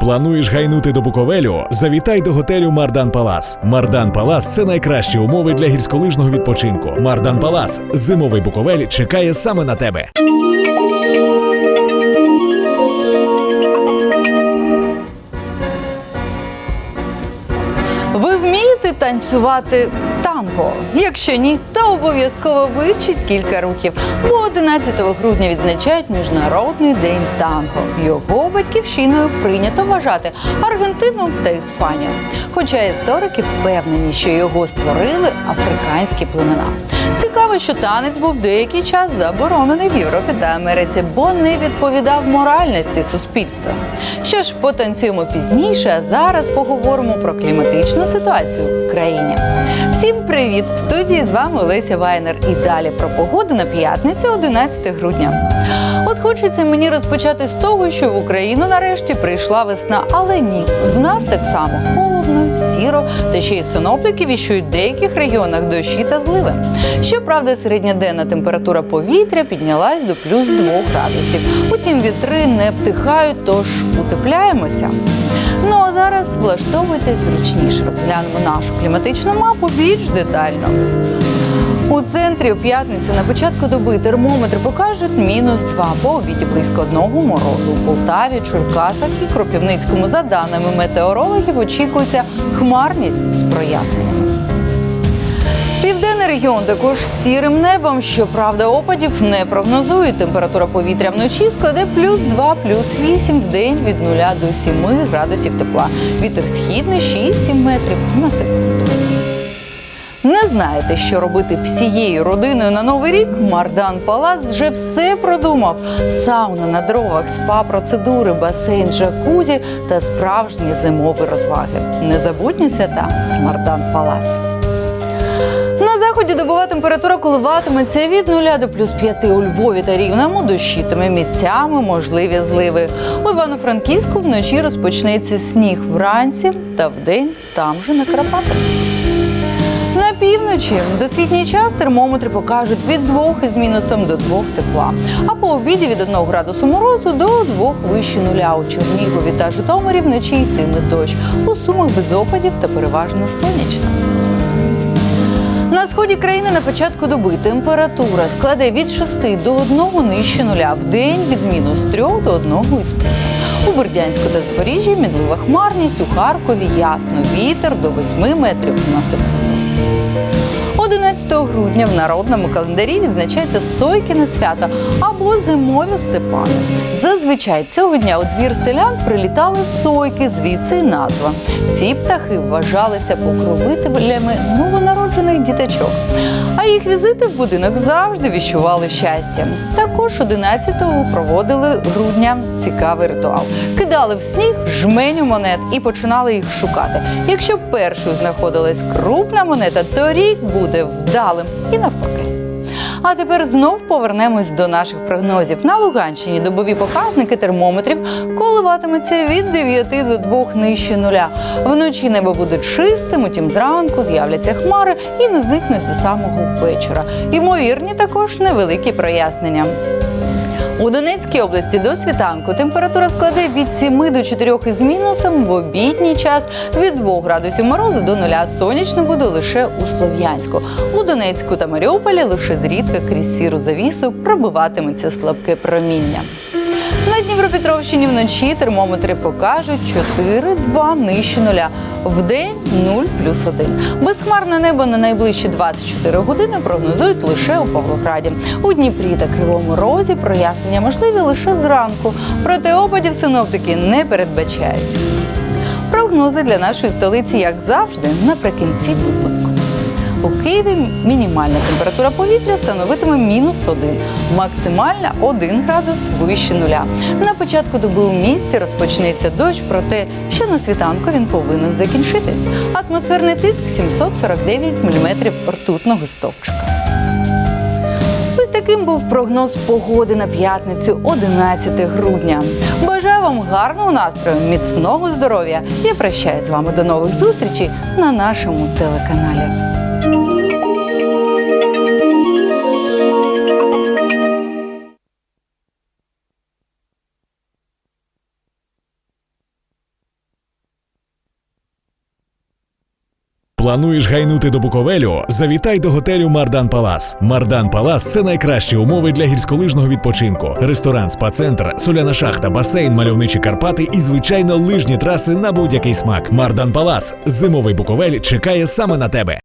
Плануєш гайнути до Буковелю? Завітай до готелю Мардан Палас. Мардан Палас це найкращі умови для гірськолижного відпочинку. Мардан Палас. Зимовий Буковель чекає саме на тебе. Ви вмієте танцювати танго? Якщо ні, то обов'язково вивчіть кілька рухів. Бо 11 грудня відзначають Міжнародний день танго. Його батьківщиною прийнято вважати Аргентину та Іспанію. Хоча історики впевнені, що його створили африканські племена. Цікаво, що танець був деякий час заборонений в Європі та Америці, бо не відповідав моральності суспільства. Що ж, потанцюємо пізніше, а зараз поговоримо про кліматичну ситуацію в країні. Привіт! В студії з вами Олеся Вайнер. І далі про погоду на п'ятницю, 11 грудня. От хочеться мені розпочати з того, що в Україну нарешті прийшла весна, але ні, в нас так само холодно, сіро, та ще й синоптики віщують в деяких регіонах дощі та зливи. Щоправда, середньоденна температура повітря піднялась до плюс 2 градусів. Утім, вітри не втихають, тож утепляємося. Ну а зараз влаштовуйтесь зручніше. Розглянемо нашу кліматичну мапу більш детально. У центрі у п'ятницю на початку доби термометр покажуть мінус 2, по обіді близько одного морозу. У Полтаві, Чуркасах і Кропівницькому, за даними метеорологів, очікується хмарність з проясненнями. Південний регіон також сірим небом. Щоправда, опадів не прогнозують. Температура повітря вночі складе плюс 2, плюс 8, в день від 0 до 7 градусів тепла. Вітер східний 6-7 метрів на секунду. Не знаєте, що робити всією родиною на новий рік? Мардан Палац вже все продумав: сауна на дровах, спа-процедури, басейн, джакузі та справжні зимові розваги. Незабутні свята з Мардан Палас. На заході добова температура коливатиметься від 0 до плюс 5 у Львові та Рівному дощитиме місцями можливі зливи. У Івано-Франківську вночі розпочнеться сніг вранці та вдень там же накрапатиме. На півночі в досвітній час термометри покажуть від 2 із мінусом до 2 тепла. А по обіді від 1 градусу морозу до 2 вище нуля. У Чернігові та Житомирі вночі йтиме дощ. У сумах без опадів та переважно сонячно. На сході країни на початку доби температура складе від 6 до 1 нижче нуля, в день від мінус 3 до 1 із плюсом. У Бердянську та Запоріжжі мінлива хмарність, у Харкові ясно вітер до 8 метрів на секунду. 11 грудня в народному календарі відзначається Сойкіне свято або зимові степани. Зазвичай цього дня у двір селян прилітали сойки, звідси й назва. Ці птахи вважалися покровителями новонароджених діточок. А їх візити в будинок завжди віщували щастя. Також 11-го проводили грудня цікавий ритуал. Кидали в сніг жменю монет і починали їх шукати. Якщо першою знаходилась крупна монета, то рік буде вдалим і навпаки. А тепер знов повернемось до наших прогнозів. На Луганщині добові показники термометрів коливатимуться від 9 до 2 нижче нуля. Вночі небо буде чистим, утім зранку з'являться хмари і не зникнуть до самого вечора. Ймовірні також невеликі прояснення. У Донецькій області до світанку температура складе від 7 до 4 із мінусом, в обідній час від 2 градусів морозу до 0 сонячно буде лише у Слов'янську. У Донецьку та Маріуполі лише зрідка крізь сіру завісу пробиватиметься слабке проміння. На Дніпропетровщині вночі термометри покажуть 4-2 нижче нуля. Вдень 0 плюс 1. Безхмарне небо на найближчі 24 години прогнозують лише у Павлограді. У Дніпрі та Кривому Розі прояснення можливі лише зранку. Проте опадів синоптики не передбачають. Прогнози для нашої столиці, як завжди, наприкінці випуску. У Києві мінімальна температура повітря становитиме мінус 1, максимальна 1 градус вище нуля. На початку доби у місті розпочнеться дощ, проте що на світанку він повинен закінчитись. Атмосферний тиск 749 мм ртутного стовпчика. Ось таким був прогноз погоди на п'ятницю, 11 грудня. Бажаю вам гарного настрою, міцного здоров'я. Я прощаюсь з вами до нових зустрічей на нашому телеканалі. Плануєш гайнути до Буковелю? Завітай до готелю Мардан Палас. Мардан Палас це найкращі умови для гірськолижного відпочинку. Ресторан, спа-центр, соляна шахта, басейн, мальовничі Карпати і, звичайно, лижні траси на будь-який смак. Мардан Палас. Зимовий Буковель чекає саме на тебе.